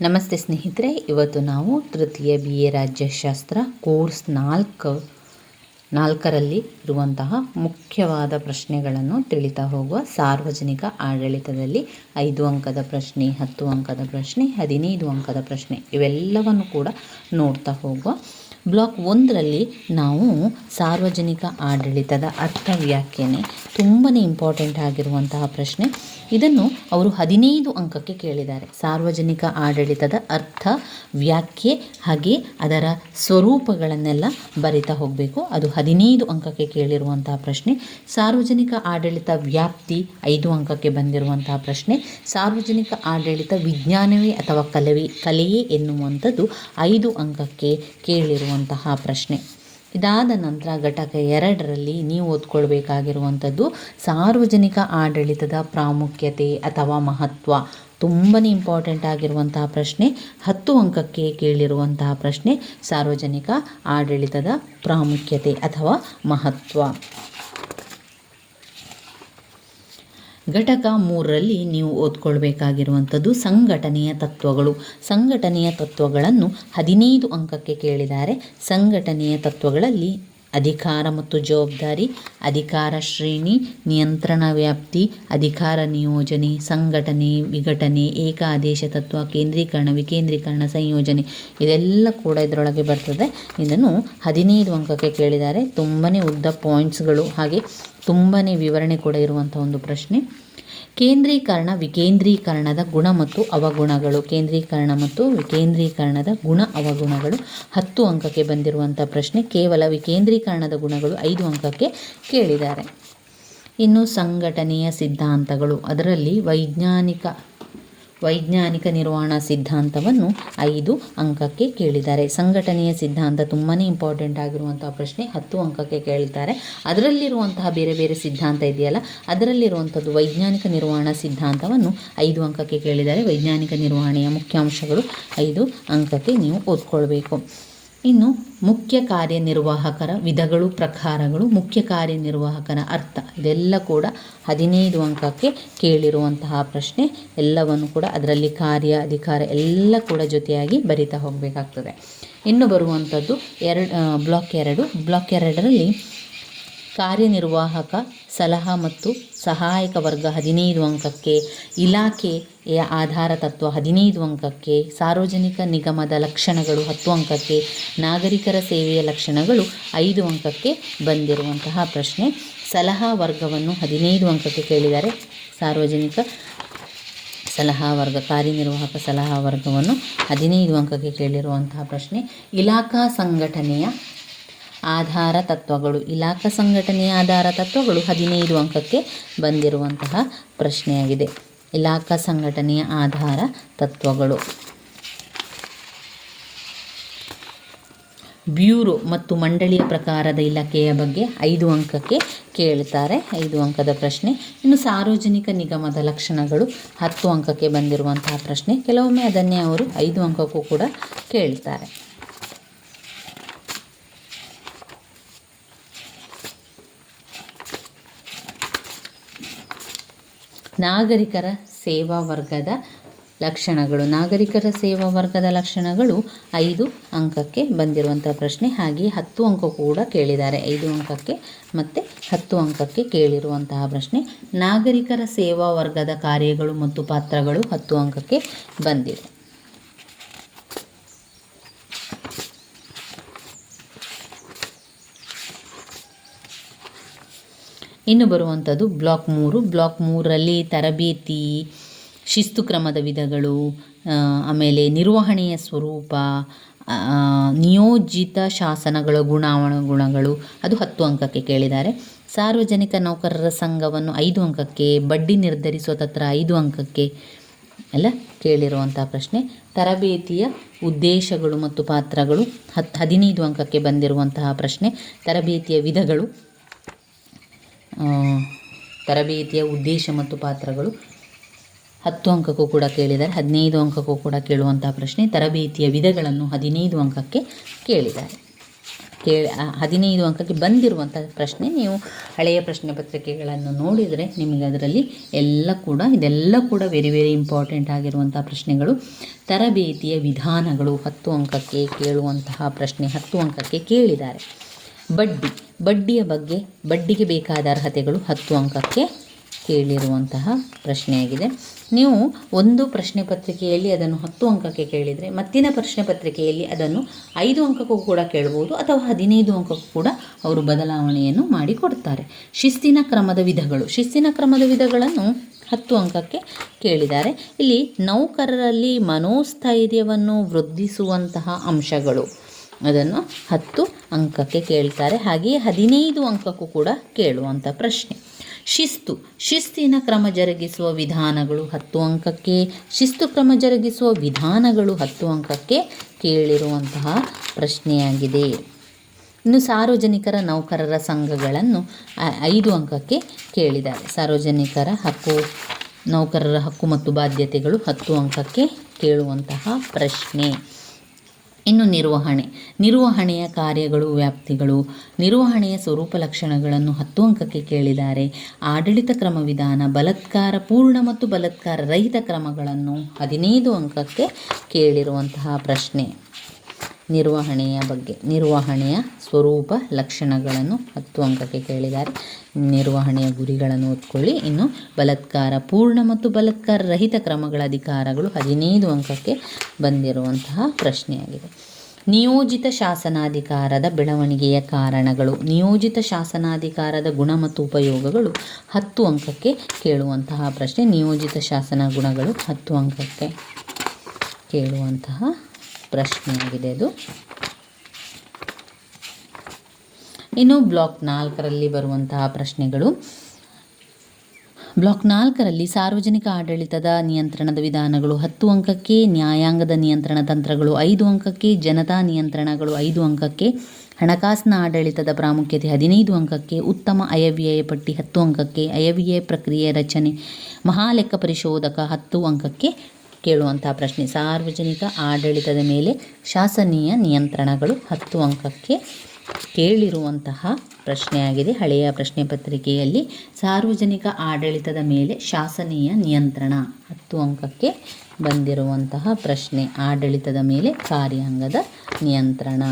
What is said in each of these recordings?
ನಮಸ್ತೆ ಸ್ನೇಹಿತರೆ, ಇವತ್ತು ನಾವು ತೃತೀಯ ಬಿ ಎ ರಾಜ್ಯಶಾಸ್ತ್ರ ಕೋರ್ಸ್ ನಾಲ್ಕು, ನಾಲ್ಕರಲ್ಲಿ ಇರುವಂತಹ ಮುಖ್ಯವಾದ ಪ್ರಶ್ನೆಗಳನ್ನು ತಿಳಿತಾ ಹೋಗುವ ಸಾರ್ವಜನಿಕ ಆಡಳಿತದಲ್ಲಿ ಐದು ಅಂಕದ ಪ್ರಶ್ನೆ, ಹತ್ತು ಅಂಕದ ಪ್ರಶ್ನೆ, ಹದಿನೈದು ಅಂಕದ ಪ್ರಶ್ನೆ ಇವೆಲ್ಲವನ್ನು ಕೂಡ ನೋಡ್ತಾ ಹೋಗುವ ಬ್ಲಾಕ್ ಒಂದರಲ್ಲಿ ನಾವು ಸಾರ್ವಜನಿಕ ಆಡಳಿತದ ಅರ್ಥ ವ್ಯಾಖ್ಯಾನೆ ತುಂಬಾ ಇಂಪಾರ್ಟೆಂಟ್ ಆಗಿರುವಂತಹ ಪ್ರಶ್ನೆ. ಇದನ್ನು ಅವರು ಹದಿನೈದು ಅಂಕಕ್ಕೆ ಕೇಳಿದ್ದಾರೆ. ಸಾರ್ವಜನಿಕ ಆಡಳಿತದ ಅರ್ಥ ವ್ಯಾಖ್ಯೆ ಹಾಗೆ ಅದರ ಸ್ವರೂಪಗಳನ್ನೆಲ್ಲ ಬರಿತಾ ಹೋಗಬೇಕು. ಅದು ಹದಿನೈದು ಅಂಕಕ್ಕೆ ಕೇಳಿರುವಂತಹ ಪ್ರಶ್ನೆ. ಸಾರ್ವಜನಿಕ ಆಡಳಿತ ವ್ಯಾಪ್ತಿ ಐದು ಅಂಕಕ್ಕೆ ಬಂದಿರುವಂತಹ ಪ್ರಶ್ನೆ. ಸಾರ್ವಜನಿಕ ಆಡಳಿತ ವಿಜ್ಞಾನವೇ ಅಥವಾ ಕಲವೇ, ಕಲೆಯೇ ಎನ್ನುವಂಥದ್ದು ಐದು ಅಂಕಕ್ಕೆ ಕೇಳಿರುವಂತಹ ಪ್ರಶ್ನೆ. ಇದಾದ ನಂತರ ಘಟಕ ಎರಡರಲ್ಲಿ ನೀವು ಓದ್ಕೊಳ್ಬೇಕಾಗಿರುವಂಥದ್ದು ಸಾರ್ವಜನಿಕ ಆಡಳಿತದ ಪ್ರಾಮುಖ್ಯತೆ ಅಥವಾ ಮಹತ್ವ. ತುಂಬಾ ಇಂಪಾರ್ಟೆಂಟ್ ಆಗಿರುವಂತಹ ಪ್ರಶ್ನೆ, ಹತ್ತು ಅಂಕಕ್ಕೆ ಕೇಳಿರುವಂತಹ ಪ್ರಶ್ನೆ, ಸಾರ್ವಜನಿಕ ಆಡಳಿತದ ಪ್ರಾಮುಖ್ಯತೆ ಅಥವಾ ಮಹತ್ವ. ಘಟಕ ಮೂರರಲ್ಲಿ ನೀವು ಓದ್ಕೊಳ್ಬೇಕಾಗಿರುವಂಥದ್ದು ಸಂಘಟನೆಯ ತತ್ವಗಳು. ಸಂಘಟನೆಯ ತತ್ವಗಳನ್ನು ಹದಿನೈದು ಅಂಕಕ್ಕೆ ಕೇಳಿದ್ದಾರೆ. ಸಂಘಟನೆಯ ತತ್ವಗಳಲ್ಲಿ ಅಧಿಕಾರ ಮತ್ತು ಜವಾಬ್ದಾರಿ, ಅಧಿಕಾರ ಶ್ರೇಣಿ, ನಿಯಂತ್ರಣ ವ್ಯಾಪ್ತಿ, ಅಧಿಕಾರ ನಿಯೋಜನೆ, ಸಂಘಟನೆ, ವಿಘಟನೆ, ಏಕಾದೇಶ ತತ್ವ, ಕೇಂದ್ರೀಕರಣ, ವಿಕೇಂದ್ರೀಕರಣ, ಸಂಯೋಜನೆ ಇದೆಲ್ಲ ಕೂಡ ಇದರೊಳಗೆ ಬರ್ತದೆ. ಇದನ್ನು ಹದಿನೈದು ಅಂಕಕ್ಕೆ ಕೇಳಿದ್ದಾರೆ. ತುಂಬನೇ ಉದ್ದ ಪಾಯಿಂಟ್ಸ್ಗಳು ಹಾಗೆ ತುಂಬಾ ವಿವರಣೆ ಕೂಡ ಇರುವಂಥ ಒಂದು ಪ್ರಶ್ನೆ. ಕೇಂದ್ರೀಕರಣ, ವಿಕೇಂದ್ರೀಕರಣದ ಗುಣ ಮತ್ತು ಅವಗುಣಗಳು. ಕೇಂದ್ರೀಕರಣ ಮತ್ತು ವಿಕೇಂದ್ರೀಕರಣದ ಗುಣ, ಅವಗುಣಗಳು ಹತ್ತು ಅಂಕಕ್ಕೆ ಬಂದಿರುವಂಥ ಪ್ರಶ್ನೆ. ಕೇವಲ ವಿಕೇಂದ್ರೀಕರಣದ ಗುಣಗಳು ಐದು ಅಂಕಕ್ಕೆ ಕೇಳಿದ್ದಾರೆ. ಇನ್ನು ಸಂಘಟನೆಯ ಸಿದ್ಧಾಂತಗಳು. ಅದರಲ್ಲಿ ವೈಜ್ಞಾನಿಕ ವೈಜ್ಞಾನಿಕ ನಿರ್ವಹಣಾ ಸಿದ್ಧಾಂತವನ್ನು ಐದು ಅಂಕಕ್ಕೆ ಕೇಳಿದ್ದಾರೆ. ಸಂಘಟನೆಯ ಸಿದ್ಧಾಂತ ತುಂಬಾ ಇಂಪಾರ್ಟೆಂಟ್ ಆಗಿರುವಂತಹ ಪ್ರಶ್ನೆ ಹತ್ತು ಅಂಕಕ್ಕೆ ಕೇಳ್ತಾರೆ. ಅದರಲ್ಲಿರುವಂತಹ ಬೇರೆ ಬೇರೆ ಸಿದ್ಧಾಂತ ಇದೆಯಲ್ಲ, ಅದರಲ್ಲಿರುವಂಥದ್ದು ವೈಜ್ಞಾನಿಕ ನಿರ್ವಹಣಾ ಸಿದ್ಧಾಂತವನ್ನು ಐದು ಅಂಕಕ್ಕೆ ಕೇಳಿದ್ದಾರೆ. ವೈಜ್ಞಾನಿಕ ನಿರ್ವಹಣೆಯ ಮುಖ್ಯಾಂಶಗಳು ಐದು ಅಂಕಕ್ಕೆ ನೀವು ಓದ್ಕೊಳ್ಬೇಕು. ಇನ್ನು ಮುಖ್ಯ ಕಾರ್ಯನಿರ್ವಾಹಕರ ವಿಧಗಳು, ಪ್ರಕಾರಗಳು, ಮುಖ್ಯ ಕಾರ್ಯನಿರ್ವಾಹಕನ ಅರ್ಥ. ಇದೆಲ್ಲ ಕೂಡ ಹದಿನೈದು ಅಂಕಕ್ಕೆ ಕೇಳಿರುವಂತಹ ಪ್ರಶ್ನೆ. ಎಲ್ಲವನ್ನು ಕೂಡ ಅದರಲ್ಲಿ ಕಾರ್ಯ, ಅಧಿಕಾರ ಎಲ್ಲ ಕೂಡ ಜೊತೆಯಾಗಿ ಬರಿತಾ ಹೋಗಬೇಕಾಗ್ತದೆ. ಇನ್ನು ಬರುವಂಥದ್ದು ಎರಡು ಬ್ಲಾಕ್ ಎರಡು. ಬ್ಲಾಕ್ ಎರಡರಲ್ಲಿ ಕಾರ್ಯನಿರ್ವಾಹಕ, ಸಲಹಾ ಮತ್ತು ಸಹಾಯಕ ವರ್ಗ ಹದಿನೈದು ಅಂಕಕ್ಕೆ ಇಲಾಖೆಯ ಆಧಾರ ತತ್ವ ಹದಿನೈದು ಅಂಕಕ್ಕೆ, ಸಾರ್ವಜನಿಕ ನಿಗಮದ ಲಕ್ಷಣಗಳು ಹತ್ತು ಅಂಕಕ್ಕೆ, ನಾಗರಿಕರ ಸೇವೆಯ ಲಕ್ಷಣಗಳು ಐದು ಅಂಕಕ್ಕೆ ಬಂದಿರುವಂತಹ ಪ್ರಶ್ನೆ. ಸಲಹಾ ವರ್ಗವನ್ನು ಹದಿನೈದು ಅಂಕಕ್ಕೆ ಕೇಳಿದರೆ ಸಾರ್ವಜನಿಕ ಸಲಹಾ ವರ್ಗ, ಕಾರ್ಯನಿರ್ವಾಹಕ ಸಲಹಾ ವರ್ಗವನ್ನು ಹದಿನೈದು ಅಂಕಕ್ಕೆ ಕೇಳಿರುವಂತಹ ಪ್ರಶ್ನೆ. ಇಲಾಖಾ ಸಂಘಟನೆಯ ಆಧಾರ ತತ್ವಗಳು, ಇಲಾಖಾ ಸಂಘಟನೆಯ ಆಧಾರ ತತ್ವಗಳು ಹದಿನೈದು ಅಂಕಕ್ಕೆ ಬಂದಿರುವಂತಹ ಪ್ರಶ್ನೆಯಾಗಿದೆ. ಇಲಾಖಾ ಸಂಘಟನೆಯ ಆಧಾರ ತತ್ವಗಳು. ಬ್ಯೂರೋ ಮತ್ತು ಮಂಡಳಿಯ ಪ್ರಕಾರದ ಇಲಾಖೆಯ ಬಗ್ಗೆ ಐದು ಅಂಕಕ್ಕೆ ಕೇಳ್ತಾರೆ ಐದು ಅಂಕದ ಪ್ರಶ್ನೆ, ಇನ್ನು ಸಾರ್ವಜನಿಕ ನಿಗಮದ ಲಕ್ಷಣಗಳು ಹತ್ತು ಅಂಕಕ್ಕೆ ಬಂದಿರುವಂತಹ ಪ್ರಶ್ನೆ. ಕೆಲವೊಮ್ಮೆ ಅದನ್ನೇ ಅವರು ಐದು ಅಂಕಕ್ಕೂ ಕೂಡ ಕೇಳ್ತಾರೆ. ನಾಗರಿಕರ ಸೇವಾ ವರ್ಗದ ಲಕ್ಷಣಗಳು. ನಾಗರಿಕರ ಸೇವಾ ವರ್ಗದ ಲಕ್ಷಣಗಳು ಐದು ಅಂಕಕ್ಕೆ ಬಂದಿರುವಂಥ ಪ್ರಶ್ನೆ. ಹಾಗೆ ಹತ್ತು ಅಂಕ ಕೂಡ ಕೇಳಿದ್ದಾರೆ. ಐದು ಅಂಕಕ್ಕೆ ಮತ್ತು ಹತ್ತು ಅಂಕಕ್ಕೆ ಕೇಳಿರುವಂತಹ ಪ್ರಶ್ನೆ. ನಾಗರಿಕರ ಸೇವಾ ವರ್ಗದ ಕಾರ್ಯಗಳು ಮತ್ತು ಪಾತ್ರಗಳು ಹತ್ತು ಅಂಕಕ್ಕೆ ಬಂದಿದೆ. ಇನ್ನು ಬರುವಂಥದ್ದು ಬ್ಲಾಕ್ ಮೂರು. ಬ್ಲಾಕ್ ಮೂರರಲ್ಲಿ ತರಬೇತಿ, ಶಿಸ್ತು ಕ್ರಮದ ವಿಧಗಳು ಆಮೇಲೆ ನಿರ್ವಹಣೆಯ ಸ್ವರೂಪ ನಿಯೋಜಿತ ಶಾಸನಗಳ ಗುಣಾವಣಗುಣಗಳು ಅದು ಹತ್ತು ಅಂಕಕ್ಕೆ ಕೇಳಿದ್ದಾರೆ. ಸಾರ್ವಜನಿಕ ನೌಕರರ ಸಂಘವನ್ನು ಐದು ಅಂಕಕ್ಕೆ, ಬಡ್ಡಿ ನಿರ್ಧರಿಸುವ ತತ್ರ ಐದು ಅಂಕಕ್ಕೆ ಎಲ್ಲ ಕೇಳಿರುವಂಥ ಪ್ರಶ್ನೆ. ತರಬೇತಿಯ ಉದ್ದೇಶಗಳು ಮತ್ತು ಪಾತ್ರಗಳು ಹತ್ತು ಹದಿನೈದು ಅಂಕಕ್ಕೆ ಬಂದಿರುವಂತಹ ಪ್ರಶ್ನೆ. ತರಬೇತಿಯ ವಿಧಗಳು ತರಬೇತಿಯ ಉದ್ದೇಶ ಮತ್ತು ಪಾತ್ರಗಳು. ಹತ್ತು ಅಂಕಕ್ಕೂ ಕೂಡ ಕೇಳಿದ್ದಾರೆ, ಹದಿನೈದು ಅಂಕಕ್ಕೂ ಕೂಡ ಕೇಳುವಂತಹ ಪ್ರಶ್ನೆ, ತರಬೇತಿಯ ವಿಧಗಳನ್ನು ಹದಿನೈದು ಅಂಕಕ್ಕೆ ಕೇಳಿದ್ದಾರೆ. ಕೇಳಿ ಹದಿನೈದು ಅಂಕಕ್ಕೆ ಬಂದಿರುವಂಥ ಪ್ರಶ್ನೆ, ನೀವು ಹಳೆಯ ಪ್ರಶ್ನೆ ಪತ್ರಿಕೆಗಳನ್ನು ನೋಡಿದರೆ ನಿಮಗೆ ಅದರಲ್ಲಿ ಎಲ್ಲ ಕೂಡ, ಇದೆಲ್ಲ ಕೂಡ ವೆರಿ ವೆರಿ ಇಂಪಾರ್ಟೆಂಟ್ ಆಗಿರುವಂಥ ಪ್ರಶ್ನೆಗಳು. ತರಬೇತಿಯ ವಿಧಾನಗಳು ಹತ್ತು ಅಂಕಕ್ಕೆ ಕೇಳುವಂತಹ ಪ್ರಶ್ನೆ ಹತ್ತು ಅಂಕಕ್ಕೆ ಕೇಳಿದ್ದಾರೆ. ಬಡ್ಡಿ. ಬಡ್ಡಿಯ ಬಗ್ಗೆ ಬಡ್ಡಿಗೆ ಬೇಕಾದ ಅರ್ಹತೆಗಳು ಹತ್ತು ಅಂಕಕ್ಕೆ ಕೇಳಿರುವಂತಹ ಪ್ರಶ್ನೆಯಾಗಿದೆ. ನೀವು ಒಂದು ಪ್ರಶ್ನೆ ಪತ್ರಿಕೆಯಲ್ಲಿ ಅದನ್ನು ಹತ್ತು ಅಂಕಕ್ಕೆ ಕೇಳಿದರೆ ಮತ್ತಿನ ಪ್ರಶ್ನೆ ಪತ್ರಿಕೆಯಲ್ಲಿ ಅದನ್ನು ಐದು ಅಂಕಕ್ಕೂ ಕೂಡ ಕೇಳ್ಬೋದು ಅಥವಾ ಹದಿನೈದು ಅಂಕಕ್ಕೂ ಕೂಡ ಅವರು ಬದಲಾವಣೆಯನ್ನು ಮಾಡಿಕೊಡ್ತಾರೆ ಶಿಸ್ತಿನ ಕ್ರಮದ ವಿಧಗಳು. ಶಿಸ್ತಿನ ಕ್ರಮದ ವಿಧಗಳನ್ನು ಹತ್ತು ಅಂಕಕ್ಕೆ ಕೇಳಿದ್ದಾರೆ. ಇಲ್ಲಿ ನೌಕರರಲ್ಲಿ ಮನೋಸ್ಥೈರ್ಯವನ್ನು ವೃದ್ಧಿಸುವಂತಹ ಅಂಶಗಳು. ಅದನ್ನು ಹತ್ತು ಅಂಕಕ್ಕೆ ಕೇಳ್ತಾರೆ. ಹಾಗೆಯೇ ಹದಿನೈದು ಅಂಕಕ್ಕೂ ಕೂಡ ಕೇಳುವಂಥ ಪ್ರಶ್ನೆ. ಶಿಸ್ತು. ಶಿಸ್ತಿನ ಕ್ರಮ ಜರುಗಿಸುವ ವಿಧಾನಗಳು ಹತ್ತು ಅಂಕಕ್ಕೆ, ಶಿಸ್ತು ಕ್ರಮ ಜರುಗಿಸುವ ವಿಧಾನಗಳು ಹತ್ತು ಅಂಕಕ್ಕೆ ಕೇಳಿರುವಂತಹ ಪ್ರಶ್ನೆಯಾಗಿದೆ. ಇನ್ನು ಸಾರ್ವಜನಿಕರ ನೌಕರರ ಸಂಘಗಳನ್ನು ಐದು ಅಂಕಕ್ಕೆ ಕೇಳಿದ್ದಾರೆ. ಸಾರ್ವಜನಿಕರ ಹಕ್ಕು, ನೌಕರರ ಹಕ್ಕು ಮತ್ತು ಬಾಧ್ಯತೆಗಳು ಹತ್ತು ಅಂಕಕ್ಕೆ ಕೇಳುವಂತಹ ಪ್ರಶ್ನೆ. ಇನ್ನು ನಿರ್ವಹಣೆ. ನಿರ್ವಹಣೆಯ ಕಾರ್ಯಗಳು, ವ್ಯಾಪ್ತಿಗಳು, ನಿರ್ವಹಣೆಯ ಸ್ವರೂಪ ಲಕ್ಷಣಗಳನ್ನು ಹತ್ತು ಅಂಕಕ್ಕೆ ಕೇಳಿದ್ದಾರೆ. ಆಡಳಿತ ಕ್ರಮ ವಿಧಾನ, ಬಲತ್ಕಾರ, ಪೂರ್ಣ ಮತ್ತು ಬಲತ್ಕಾರ ರಹಿತ ಕ್ರಮಗಳನ್ನು ಹದಿನೈದು ಅಂಕಕ್ಕೆ ಕೇಳಿರುವಂತಹ ಪ್ರಶ್ನೆ. ನಿರ್ವಹಣೆಯ ಬಗ್ಗೆ, ನಿರ್ವಹಣೆಯ ಸ್ವರೂಪ ಲಕ್ಷಣಗಳನ್ನು ಹತ್ತು ಅಂಕಕ್ಕೆ ಕೇಳಿದ್ದಾರೆ. ನಿರ್ವಹಣೆಯ ಗುರಿಗಳನ್ನು ಓದ್ಕೊಳ್ಳಿ ಇನ್ನು ಬಲತ್ಕಾರ, ಪೂರ್ಣ ಮತ್ತು ಬಲತ್ಕಾರ ರಹಿತ ಕ್ರಮಗಳ ಅಧಿಕಾರಗಳು ಹದಿನೈದು ಅಂಕಕ್ಕೆ ಬಂದಿರುವಂತಹ ಪ್ರಶ್ನೆಯಾಗಿದೆ. ನಿಯೋಜಿತ ಶಾಸನಾಧಿಕಾರದ ಬೆಳವಣಿಗೆಯ ಕಾರಣಗಳು, ನಿಯೋಜಿತ ಶಾಸನಾಧಿಕಾರದ ಗುಣ ಮತ್ತು ಉಪಯೋಗಗಳು ಹತ್ತು ಅಂಕಕ್ಕೆ ಕೇಳುವಂತಹ ಪ್ರಶ್ನೆ. ನಿಯೋಜಿತ ಶಾಸನ ಗುಣಗಳು ಹತ್ತು ಅಂಕಕ್ಕೆ ಕೇಳುವಂತಹ ಪ್ರಶ್ನೆಯಾಗಿದೆ ಅದು. ಇನ್ನು ಬ್ಲಾಕ್ ನಾಲ್ಕರಲ್ಲಿ ಬರುವಂತಹ ಪ್ರಶ್ನೆಗಳು. ಬ್ಲಾಕ್ ನಾಲ್ಕರಲ್ಲಿ ಸಾರ್ವಜನಿಕ ಆಡಳಿತದ ನಿಯಂತ್ರಣದ ವಿಧಾನಗಳು ಹತ್ತು ಅಂಕಕ್ಕೆ, ನ್ಯಾಯಾಂಗದ ನಿಯಂತ್ರಣ ತಂತ್ರಗಳು ಐದು ಅಂಕಕ್ಕೆ, ಜನತಾ ನಿಯಂತ್ರಣಗಳು ಐದು ಅಂಕಕ್ಕೆ, ಹಣಕಾಸಿನ ಆಡಳಿತದ ಪ್ರಾಮುಖ್ಯತೆ ಹದಿನೈದು ಅಂಕಕ್ಕೆ, ಉತ್ತಮ ಅಯವ್ಯಯ ಪಟ್ಟಿ ಹತ್ತು ಅಂಕಕ್ಕೆ, ಅಯವ್ಯಯ ಪ್ರಕ್ರಿಯೆ ರಚನೆ, ಮಹಾಲೆಕ್ಕ ಪರಿಶೋಧಕ ಹತ್ತು ಅಂಕಕ್ಕೆ ಕೇಳುವಂತಹ ಪ್ರಶ್ನೆ. ಸಾರ್ವಜನಿಕ ಆಡಳಿತದ ಮೇಲೆ ಶಾಸನೀಯ ನಿಯಂತ್ರಣಗಳು ಹತ್ತು ಅಂಕಕ್ಕೆ ಕೇಳಿರುವಂತಹ ಪ್ರಶ್ನೆಯಾಗಿದೆ. ಹಳೆಯ ಪ್ರಶ್ನೆ ಪತ್ರಿಕೆಯಲ್ಲಿ ಸಾರ್ವಜನಿಕ ಆಡಳಿತದ ಮೇಲೆ ಶಾಸನೀಯ ನಿಯಂತ್ರಣ ಹತ್ತು ಅಂಕಕ್ಕೆ ಬಂದಿರುವಂತಹ ಪ್ರಶ್ನೆ. ಆಡಳಿತದ ಮೇಲೆ ಕಾರ್ಯಾಂಗದ ನಿಯಂತ್ರಣ.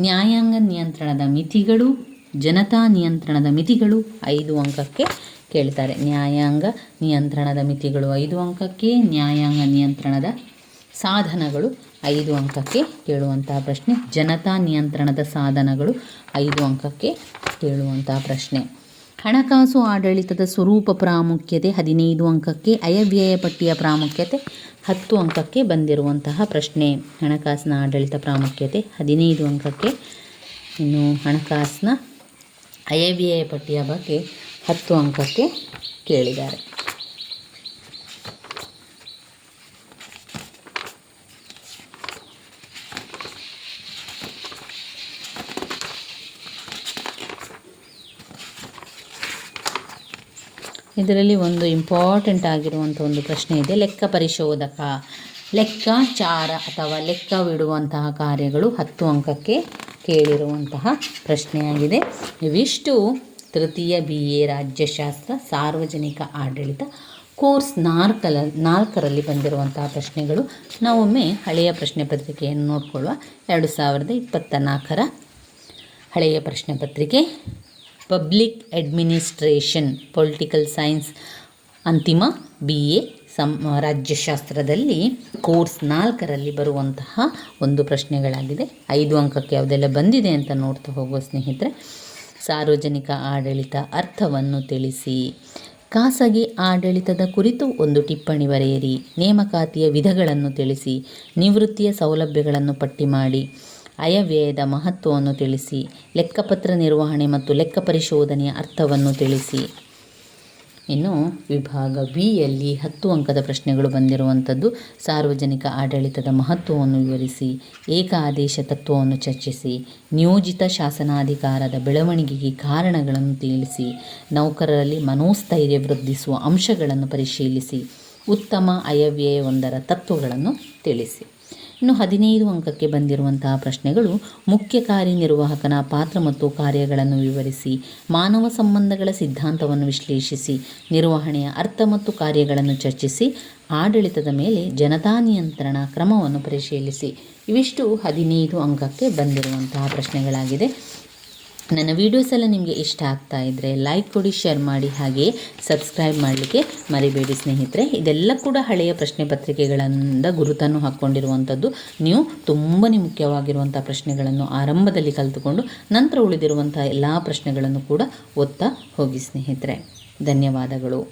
ನ್ಯಾಯಾಂಗ ನಿಯಂತ್ರಣದ ಮಿತಿಗಳು, ಜನತಾ ನಿಯಂತ್ರಣದ ಮಿತಿಗಳು ಐದು ಅಂಕಕ್ಕೆ ಕೇಳ್ತಾರೆ. ನ್ಯಾಯಾಂಗ ನಿಯಂತ್ರಣದ ಮಿತಿಗಳು ಐದು ಅಂಕಕ್ಕೆ, ನ್ಯಾಯಾಂಗ ನಿಯಂತ್ರಣದ ಸಾಧನಗಳು ಐದು ಅಂಕಕ್ಕೆ ಕೇಳುವಂತಹ ಪ್ರಶ್ನೆ. ಜನತಾ ನಿಯಂತ್ರಣದ ಸಾಧನಗಳು ಐದು ಅಂಕಕ್ಕೆ ಕೇಳುವಂತಹ ಪ್ರಶ್ನೆ. ಹಣಕಾಸು ಆಡಳಿತದ ಸ್ವರೂಪ ಪ್ರಾಮುಖ್ಯತೆ ಹದಿನೈದು ಅಂಕಕ್ಕೆ, ಅಯವ್ಯಯ ಪಟ್ಟಿಯ ಪ್ರಾಮುಖ್ಯತೆ ಹತ್ತು ಅಂಕಕ್ಕೆ ಬಂದಿರುವಂತಹ ಪ್ರಶ್ನೆ. ಹಣಕಾಸಿನ ಆಡಳಿತ ಪ್ರಾಮುಖ್ಯತೆ ಹದಿನೈದು ಅಂಕಕ್ಕೆ. ಇನ್ನು ಹಣಕಾಸಿನ ಅಯವ್ಯಯ ಪಟ್ಟಿಯ ಬಗ್ಗೆ ಹತ್ತು ಅಂಕಕ್ಕೆ ಕೇಳಿದ್ದಾರೆ. ಇದರಲ್ಲಿ ಒಂದು ಇಂಪಾರ್ಟೆಂಟ್ ಆಗಿರುವಂಥ ಒಂದು ಪ್ರಶ್ನೆ ಇದೆ. ಲೆಕ್ಕ ಪರಿಶೋಧಕ, ಲೆಕ್ಕಾಚಾರ ಅಥವಾ ಲೆಕ್ಕವಿಡುವಂತಹ ಕಾರ್ಯಗಳು ಹತ್ತು ಅಂಕಕ್ಕೆ ಕೇಳಿರುವಂತಹ ಪ್ರಶ್ನೆಯಾಗಿದೆ. ಇವಿಷ್ಟು ತೃತೀಯ ಬಿ ಎ ರಾಜ್ಯಶಾಸ್ತ್ರ, ಸಾರ್ವಜನಿಕ ಆಡಳಿತ, ಕೋರ್ಸ್ ನಾಲ್ಕಲ, ನಾಲ್ಕರಲ್ಲಿ ಬಂದಿರುವಂತಹ ಪ್ರಶ್ನೆಗಳು. ನಾವೊಮ್ಮೆ ಹಳೆಯ ಪ್ರಶ್ನೆ ಪತ್ರಿಕೆಯನ್ನು ನೋಡಿಕೊಳ್ಳುವ. ಎರಡು ಸಾವಿರದ ಇಪ್ಪತ್ತ ನಾಲ್ಕರ ಹಳೆಯ ಪ್ರಶ್ನೆ ಪತ್ರಿಕೆ. ಪಬ್ಲಿಕ್ ಅಡ್ಮಿನಿಸ್ಟ್ರೇಷನ್, ಪೊಲಿಟಿಕಲ್ ಸೈನ್ಸ್, ಅಂತಿಮ ಬಿ ಎ ಸಂ, ರಾಜ್ಯಶಾಸ್ತ್ರದಲ್ಲಿ ಕೋರ್ಸ್ ನಾಲ್ಕರಲ್ಲಿ ಬರುವಂತಹ ಒಂದು ಪ್ರಶ್ನೆಗಳಾಗಿದೆ ಐದು ಅಂಕಕ್ಕೆ ಯಾವುದೆಲ್ಲ ಬಂದಿದೆ ಅಂತ ನೋಡ್ತಾ ಹೋಗುವ ಸ್ನೇಹಿತರೆ ಸಾರ್ವಜನಿಕ ಆಡಳಿತ ಅರ್ಥವನ್ನು ತಿಳಿಸಿ. ಖಾಸಗಿ ಆಡಳಿತದ ಕುರಿತು ಒಂದು ಟಿಪ್ಪಣಿ ಬರೆಯಿರಿ. ನೇಮಕಾತಿಯ ವಿಧಗಳನ್ನು ತಿಳಿಸಿ. ನಿವೃತ್ತಿಯ ಸೌಲಭ್ಯಗಳನ್ನು ಪಟ್ಟಿ ಮಾಡಿ. ಅಯವ್ಯಯದ ಮಹತ್ವವನ್ನು ತಿಳಿಸಿ. ಲೆಕ್ಕಪತ್ರ ನಿರ್ವಹಣೆ ಮತ್ತು ಲೆಕ್ಕ ಪರಿಶೋಧನೆಯ ಅರ್ಥವನ್ನು ತಿಳಿಸಿ. ಇನ್ನು ವಿಭಾಗ ಬಿಯಲ್ಲಿ ಹತ್ತು ಅಂಕದ ಪ್ರಶ್ನೆಗಳು ಬಂದಿರುವಂಥದ್ದು. ಸಾರ್ವಜನಿಕ ಆಡಳಿತದ ಮಹತ್ವವನ್ನು ವಿವರಿಸಿ, ಏಕ ಆದೇಶ ತತ್ವವನ್ನು ಚರ್ಚಿಸಿ, ನಿಯೋಜಿತ ಶಾಸನಾಧಿಕಾರದ ಬೆಳವಣಿಗೆಗೆ ಕಾರಣಗಳನ್ನು ತಿಳಿಸಿ, ನೌಕರರಲ್ಲಿ ಮನೋಸ್ಥೈರ್ಯ ವೃದ್ಧಿಸುವ ಅಂಶಗಳನ್ನು ಪರಿಶೀಲಿಸಿ, ಉತ್ತಮ ಅಯವ್ಯಯವೊಂದರ ತತ್ವಗಳನ್ನು ತಿಳಿಸಿ. ಇನ್ನು ಹದಿನೈದು ಅಂಕಕ್ಕೆ ಬಂದಿರುವಂತಹ ಪ್ರಶ್ನೆಗಳು ಮುಖ್ಯ ಕಾರ್ಯನಿರ್ವಾಹಕನ ಪಾತ್ರ ಮತ್ತು ಕಾರ್ಯಗಳನ್ನು ವಿವರಿಸಿ, ಮಾನವ ಸಂಬಂಧಗಳ ಸಿದ್ಧಾಂತವನ್ನು ವಿಶ್ಲೇಷಿಸಿ, ನಿರ್ವಹಣೆಯ ಅರ್ಥ ಮತ್ತು ಕಾರ್ಯಗಳನ್ನು ಚರ್ಚಿಸಿ, ಆಡಳಿತದ ಮೇಲೆ ಜನತಾ ನಿಯಂತ್ರಣ ಕ್ರಮವನ್ನು ಪರಿಶೀಲಿಸಿ. ಇವಿಷ್ಟು ಹದಿನೈದು ಅಂಕಕ್ಕೆ ಬಂದಿರುವಂತಹ ಪ್ರಶ್ನೆಗಳಾಗಿದೆ. ನನ್ನ ವೀಡಿಯೋಸ್ ಎಲ್ಲ ನಿಮಗೆ ಇಷ್ಟ ಆಗ್ತಾ ಇದ್ದರೆ ಲೈಕ್ ಕೊಡಿ ಶೇರ್ ಮಾಡಿ ಹಾಗೆ ಸಬ್ಸ್ಕ್ರೈಬ್ ಮಾಡಲಿಕ್ಕೆ ಮರಿಬೇಡಿ ಸ್ನೇಹಿತರೆ. ಇದೆಲ್ಲ ಕೂಡ ಹಳೆಯ ಪ್ರಶ್ನೆ ಪತ್ರಿಕೆಗಳಿಂದ ಗುರುತನ್ನು ಹಾಕ್ಕೊಂಡಿರುವಂಥದ್ದು ನೀವು ತುಂಬಾ ಮುಖ್ಯವಾಗಿರುವಂಥ ಪ್ರಶ್ನೆಗಳನ್ನು ಆರಂಭದಲ್ಲಿ ಕಲಿತುಕೊಂಡು ನಂತರ ಉಳಿದಿರುವಂಥ ಎಲ್ಲ ಪ್ರಶ್ನೆಗಳನ್ನು ಕೂಡ ಓದ್ತಾ ಹೋಗಿ ಸ್ನೇಹಿತರೆ. ಧನ್ಯವಾದಗಳು.